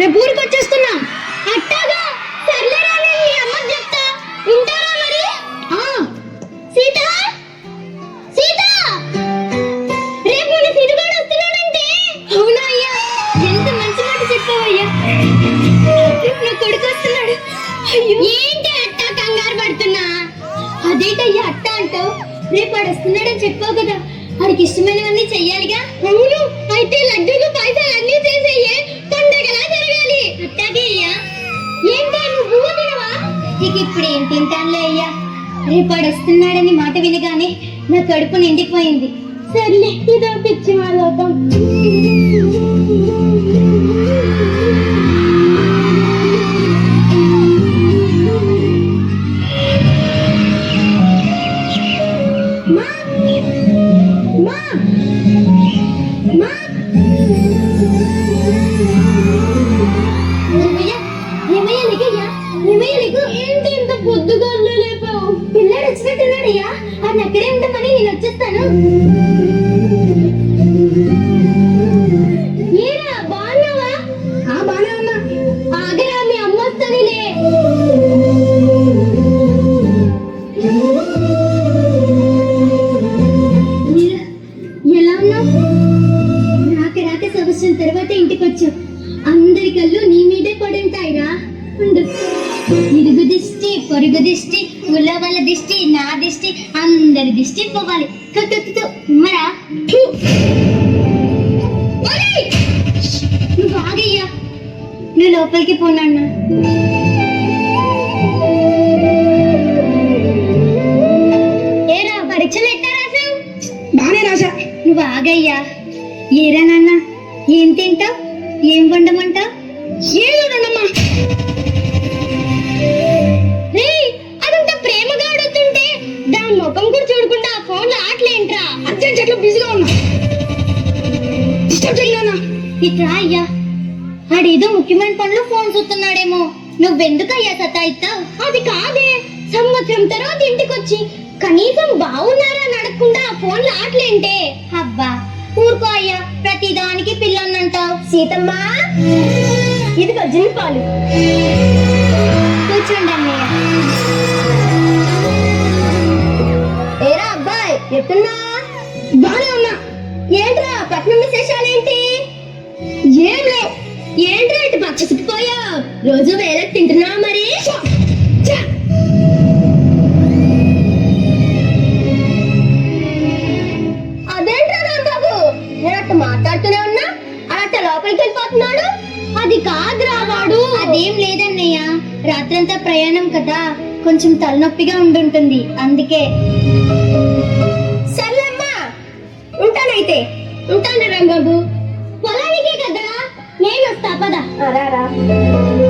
రేపు ఊరికి వచ్చేస్తున్నాం. అట్టాగా సర్లేరా నేను మీ అమ్మకి చెప్తా. వింటారా మరి? ఆ. సీత? సీత? రేపు మన కూడా వస్తున్నాడంటే? అవునా అయ్యా? ఎంత మంచి మాట చెప్పావయ్యా. రేపు నా కొడుకు వస్తున్నాడు. అయ్యో. ఏంటి అట్ట కంగారు పడుతున్నా? అదేంటయ్యా అట్ట అంటావు? రేపు వాడు వస్తున్నాడని చెప్పావు కదా. వాడికి ఇష్టమైనవన్నీ చెయ్యాలిగా? అవును. అయితే లడ్డూలు పైసలు అన్నీ చేసేయే. పండగలా జరగాలి నువ్వు తినవా? ఇక ఇప్పుడు ఏం తింటానులే అయ్యా. రేపాడు వస్తున్నాడని మాట వినగానే నా కడుపు నిండిపోయింది. సర్లే ఇదో పిచ్చి వాళ్ళవుతాం పొద్దుగా లేపావు. పిల్లాడు వచ్చినట్టున్నాడయ్యా. అది అక్కడే ఉండమని నేను వచ్చేస్తాను. దిష్టి పోవాలి. ఉమ్మరా! నువ్వు ఆగయ్యా. నువ్వు లోపలికి పోనన్నా ఏరా పరీక్షలు ఎట్టా రాసావు బానే రాశా. నువ్వు ఆగయ్యా. ఏరా నాన్న? ఏం తింటావు? ఏం వండమంటావు? ఏదో అదంత ప్రేమగా అడుగుతుంటే దాని ముఖం కూడా ఆటలేంట్రా అర్జెంట్ చెట్లు బిజీగా ఉన్నా. డిస్టర్బ్ చేయలేనా? ఇట్రా అయ్యా. ఆడేదో ముఖ్యమైన పనులు ఫోన్ చూస్తున్నాడేమో. నువ్వెందుకయ్యా సతాయిస్తావు? అది కాదే. సంవత్సరం తర్వాత ఇంటికి వచ్చి కనీసం బాగున్నారా అని అడగకుండా ఆ ఫోన్లో ఆటలేంటే అబ్బా ఊరుకో అయ్యా. ప్రతిదానికి పిల్లన్నంటావు. సీతమ్మా. ఇదిగో జిల్పాలు కూర్చోండి అన్నయ్య. ఎట్టున్నా బానే ఉన్నా. ఏంట్రా పట్నం విశేషాలేంటి ఏం లేవు ఏంట్రా ఇటు పచ్చసిపోయా రోజు వేళ తింటున్నా మరి? ఛ! అదేంట్రా రాంబాబు? నేను అట్ట మాట్లాడుతూనే ఉన్నా. అట్ట లోపలికి వెళ్ళిపోతున్నాడు. అది కాదురా వాడు. అదేం లేదన్నయ్య. రాత్రంతా ప్రయాణం కదా. కొంచెం తలనొప్పిగా ఉండుంటుంది. అందుకే. బాబు. రాంబాబు పొలానికే కదా? నేను వస్తా పద. రా.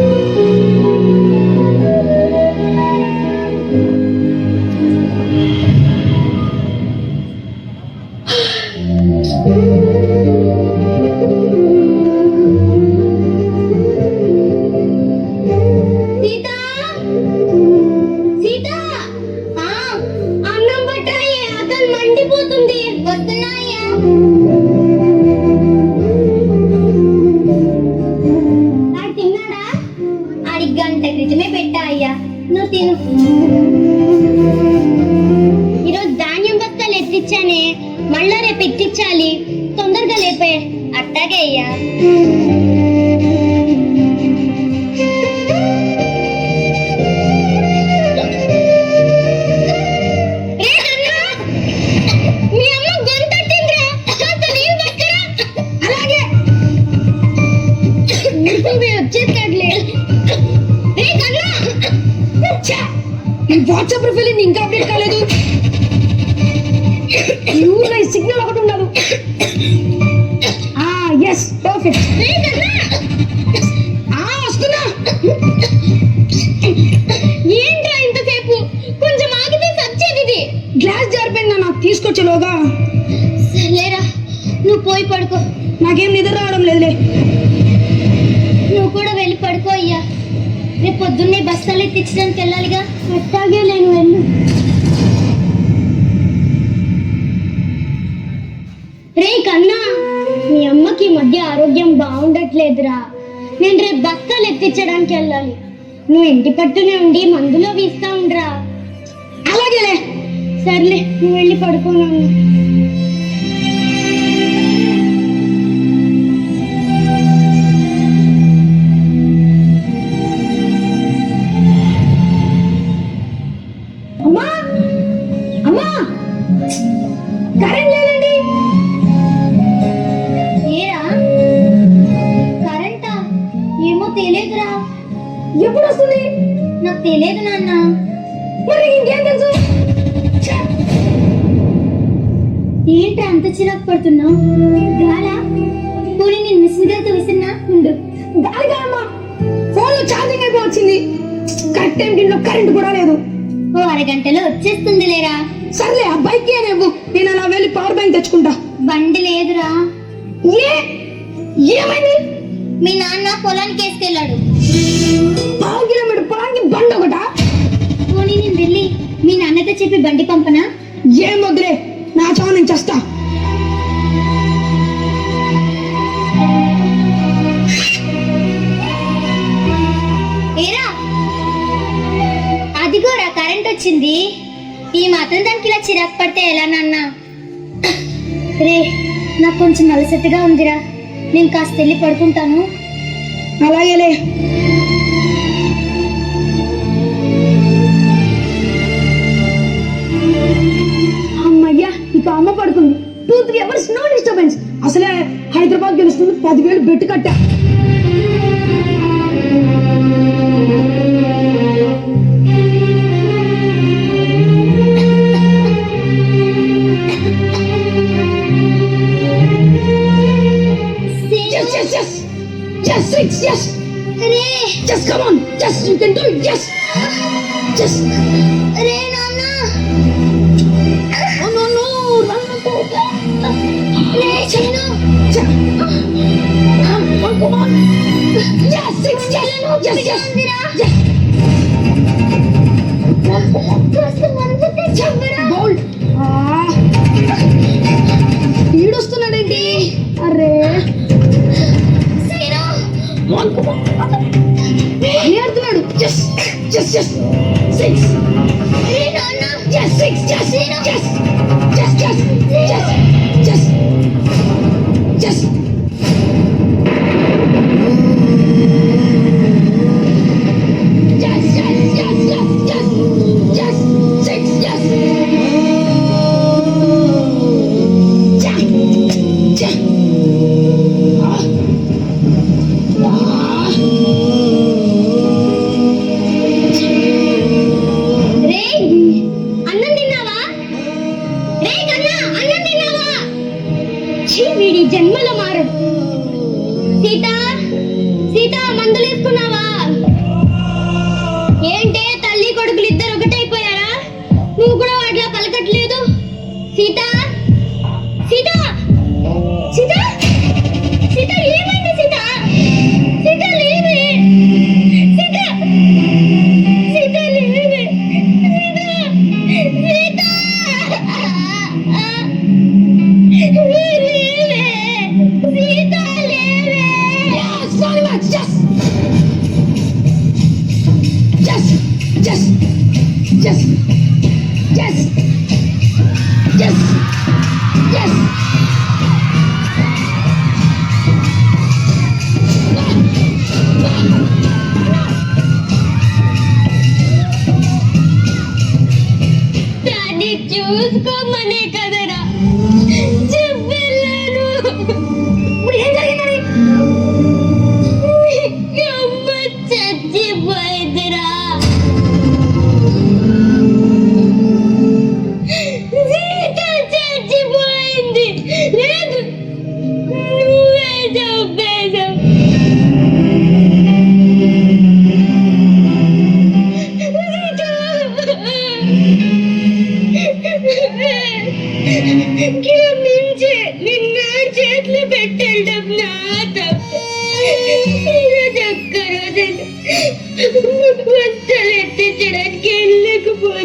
మళ్ళా రేపు ఎక్కించాలి తొందరగా లేపే. అట్టాగే అయ్యా. వాట్సాప్ ప్రొఫైల్ ఇంకా అప్డేట్ కాలేదు. ఈ ఊర్లో ఈ సిగ్నల్ ఒకటి ఉండదు ఆ ఎస్ పర్ఫెక్ట్! ఆ వస్తున్నా. ఏంట్రా ఇంతసేపు? కొంచెం ఆగితే సచ్చేది ఇది. గ్లాస్ జారిపోయింది నాకు తీసుకొచ్చేలోగా. సర్లేరా నువ్వు పోయి పడుకో. నాకేం నిద్ర రావడం లేదులే. నువ్వు కూడా వెళ్ళి పడుకో అయ్యా. రేపు పొద్దున్నే బస్తాలు ఎత్తించడానికి వెళ్ళాలిగా. అట్టాగే నేను వెళ్ళు. అమ్మకి మధ్య ఆరోగ్యం బాగుండట్లేదురా. నేను రేపు బస్తాలు ఎత్తించడానికి వెళ్ళాలి. నువ్వు ఇంటి పట్టునే ఉండి మందులో వీస్తా ఉండరా. అలాగేలే. సర్లే నువ్వు వెళ్ళి పడుకోనాను తెలియదు నాన్న. మరి ఇంకేం తెలుసు! ఏంటి అంత చిరాకు పడుతున్నావు? గాలా? పోనీ నేను మిషన్ గారితో విసిరినా? ఉండు. గాలి కాదమ్మా ఫోన్లో ఛార్జింగ్ అయిపోయి వచ్చింది. కరెక్ట్ టైం ఇంట్లో కరెంట్ కూడా లేదు. ఓ అరగంటలో వచ్చేస్తుంది లేరా సర్లే ఆ బైక్ నేనేవు నేను అలా వెళ్ళి పవర్ బ్యాంక్ తెచ్చుకుంటా. బండి లేదురా. ఏ? ఏమైంది? మీ నాన్న పొలానికి వేసుకెళ్ళాడు. పావు కిలోమీటర్ పొలానికి బండి నేను వెళ్ళి మీ నాన్నతో చెప్పి బండి పంపనా? ఏం వద్దులే నా చావు నేను చేస్తా. ఏరా అదిగోరా కరెంట్ వచ్చింది. ఈ మాత్రం దానికి ఇలా చిరాకు పడితే ఎలా నాన్న? రే నాకు కొంచెం అలసటగా ఉందిరా. నేను కాస్త వెళ్ళి పడుకుంటాను. అలాగేలే. అమ్మయ్యా ఇక అమ్మ పడుకుంది two three hours no disturbance అసలే హైదరాబాద్ గెలుస్తుంది పదివేలు బెట్టు కట్టా Yes, yes, yes. Yes, six, yes. Ray Just come on. Just you can do it. Yes. Just. రే ఈడొస్తున్నాడేంటి అరే చైను ఏడుతున్నాడు జస్ జస్ జస్ సిక్స్ రే నాన్న జస్ సిక్స్ జస్ జస్ ఛీ వీడి జన్మలో మారడు Sita Sita మందులేసుకున్నావా? Yes, yes, yes. దాన్ని చూసుకోమనే కదరా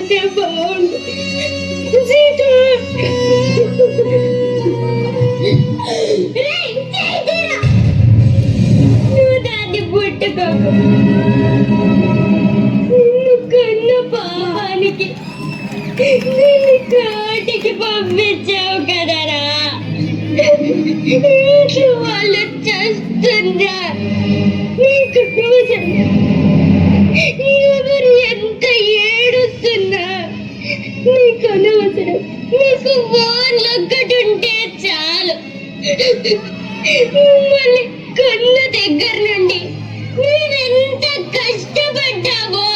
వెళ్ళకపోతే బాగుండు నువ్వు దాన్ని కాకు కన్న పాపానికి నిన్ను కాటికి పంపించావు కదరా ఇంట్లో వాళ్ళు చేస్తుందా నీకు కోసం మళ్ళీ కన్న దగ్గర నుండి నువ్వెంత కష్టపడ్డావో?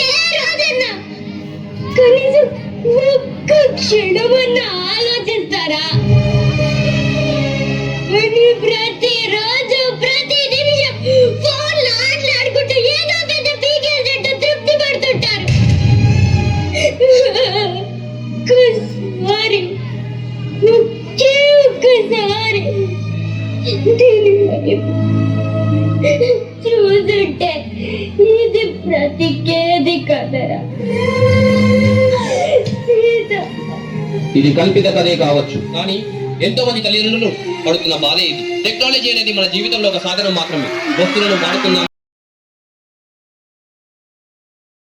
ఏ రోజన్నా కనీసం ఒక్క క్షణమన్న ఆలోచిస్తారా? చూసుంటే ఇది బ్రతికేది కదరా. ఇది కల్పిత కథే కావచ్చు కానీ ఎంతో మంది తల్లిదండ్రులు పడుతున్న బాధ ఇది. టెక్నాలజీ అనేది మన జీవితంలో ఒక సాధనం మాత్రమే. వస్తువులను వాడుతున్నాం.